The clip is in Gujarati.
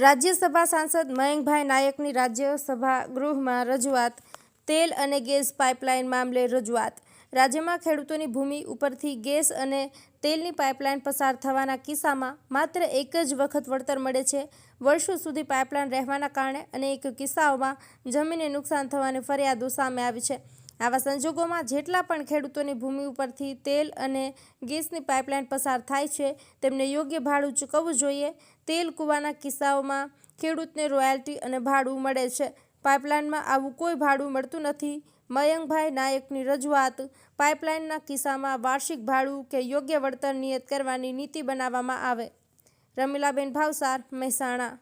રાજ્યસભા સાંસદ મયંકભાઈ નાયકની રાજ્યસભા ગૃહમાં રજૂઆત, તેલ અને ગેસ પાઇપલાઇન મામલે રજૂઆત. રાજ્યમાં ખેડૂતોની ભૂમિ ઉપરથી ગેસ અને તેલની પાઇપલાઇન પસાર થવાના કિસ્સામાં માત્ર એક જ વખત વળતર મળે છે. વર્ષો સુધી પાઇપલાઇન રહેવાના કારણે અનેક કિસ્સાઓમાં જમીનને નુકસાન થવાની ફરિયાદો સામે આવી છે. આવા સંજોગોમાં જેટલા પણ ખેડૂતોની ભૂમિ ઉપરથી તેલ અને ગેસની પાઇપલાઇન પસાર થાય છે, તેમને યોગ્ય ભાડું ચૂકવવું જોઈએ. તેલ કૂવાના કિસ્સાઓમાં ખેડૂતને રોયલ્ટી અને ભાડું મળે છે. પાઇપલાઇનમાં આવું કોઈ ભાડું મળતું નથી. મયંકભાઈ નાયકની રજૂઆત, પાઇપલાઇનના કિસ્સામાં વાર્ષિક ભાડું કે યોગ્ય વળતર નિયત કરવાની નીતિ બનાવવામાં આવે. રમીલાબેન ભાવસાર, મહેસાણા.